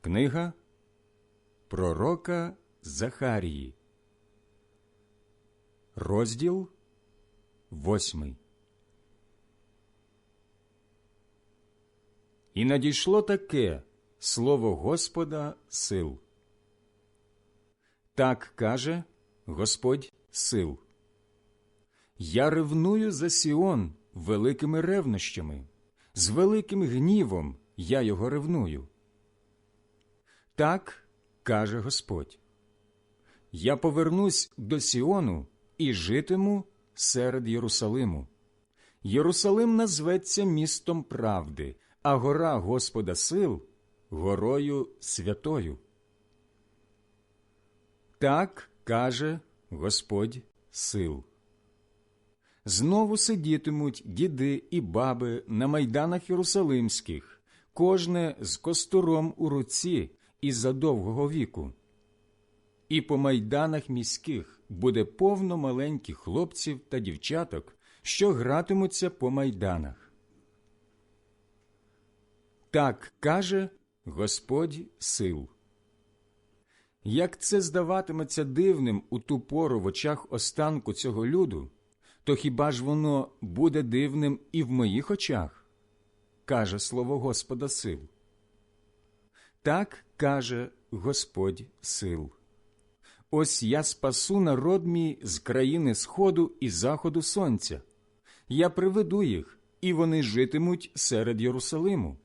Книга Пророка Захарії, розділ восьмий. І надійшло таке слово Господа сил. Так каже Господь сил. Я ревную за Сіон великими ревнощами, з великим гнівом я його ревную. Так каже Господь. Я повернусь до Сіону і житиму серед Єрусалиму. Єрусалим назветься містом правди, а гора Господа сил горою святою. Так каже Господь сил. Знову сидітимуть діди і баби на майданах Єрусалимських, кожне з костуром у руці із за довгого віку. І по майданах міських буде повно маленьких хлопців та дівчаток, що гратимуться по майданах. Так каже Господь сил. Як це здаватиметься дивним у ту пору в очах останку цього люду, то хіба ж воно буде дивним і в моїх очах? каже слово Господа сил. Так каже Господь сил. Ось я спасу народ мій з країни сходу і заходу сонця. Я приведу їх, і вони житимуть серед Єрусалиму.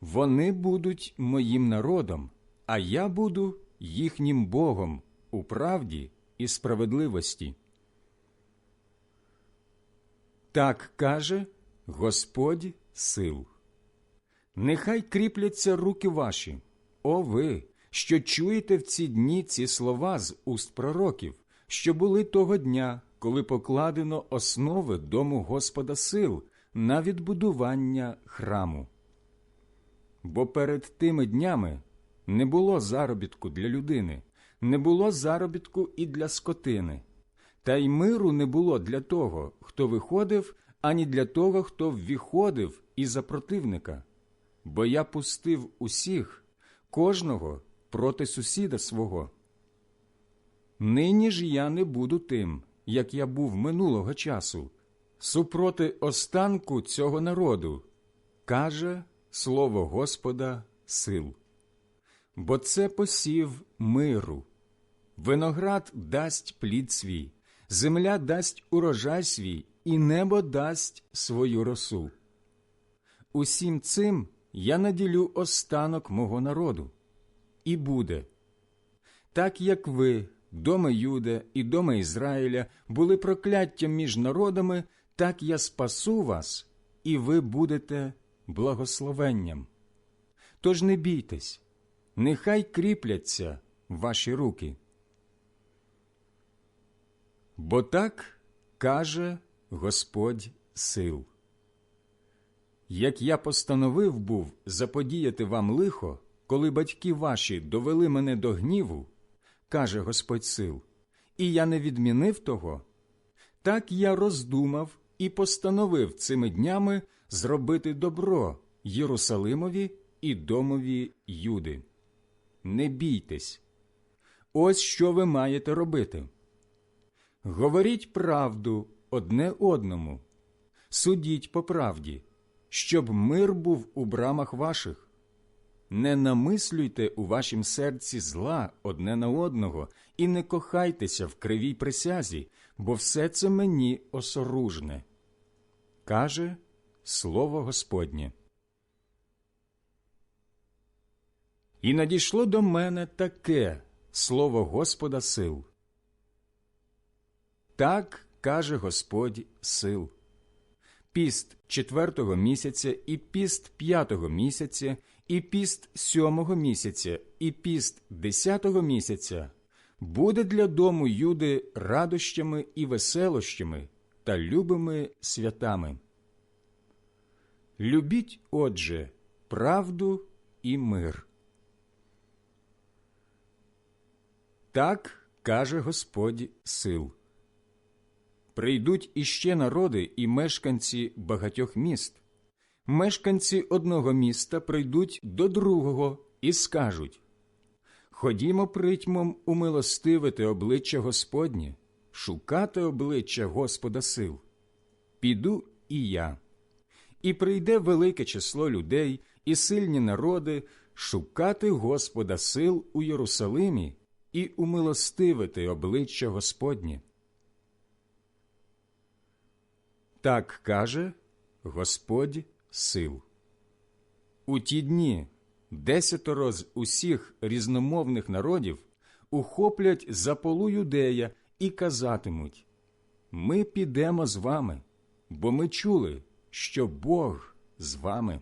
Вони будуть моїм народом, а я буду їхнім Богом у правді і справедливості. Так каже Господь сил. Нехай кріпляться руки ваші, о ви, що чуєте в ці дні ці слова з уст пророків, що були того дня, коли покладено основи дому Господа сил на відбудування храму. Бо перед тими днями не було заробітку для людини, не було заробітку і для скотини, та й миру не було для того, хто виходив, ані для того, хто ввіходив із за противника. Бо я пустив усіх, кожного проти сусіда свого. Нині ж я не буду тим, як я був минулого часу, супроти останку цього народу, каже слово Господа сил. Бо це посів миру, виноград дасть плід свій, земля дасть урожай свій, і небо дасть свою росу. Усім цим я наділю останок мого народу, і буде. Так як ви, дома Юда і дома Ізраїля, були прокляттям між народами, так я спасу вас, і ви будете благословенням. Тож не бійтесь, нехай кріпляться ваші руки. Бо так каже Господь сил. Як я постановив був заподіяти вам лихо, коли батьки ваші довели мене до гніву, каже Господь сил, і я не відмінив того, так я роздумав і постановив цими днями зробити добро Єрусалимові і домові Юди. Не бійтесь, ось що ви маєте робити. Говоріть правду одне одному, судіть по правді, щоб мир був у брамах ваших. Не намислюйте у вашім серці зла одне на одного і не кохайтеся в кривій присязі, бо все це мені осоружне. Каже Слово Господнє. І надійшло до мене таке слово Господа сил. Так каже Господь сил. Піст четвертого місяця і піст п'ятого місяця і піст сьомого місяця, і піст десятого місяця буде для дому Юди радощами і веселощами та любими святами. Любіть, отже, правду і мир. Так каже Господь сил. Прийдуть іще народи і мешканці багатьох міст, мешканці одного міста прийдуть до другого і скажуть Ходімо притьмом умилостивити обличчя Господнє, шукати обличчя Господа сил. Піду і я. І прийде велике число людей і сильні народи шукати Господа сил у Єрусалимі і умилостивити обличчя Господнє. Так каже Господь сил. У ті дні десятеро з усіх різномовних народів ухоплять за полу юдея і казатимуть Ми підемо з вами, бо ми чули, що Бог з вами.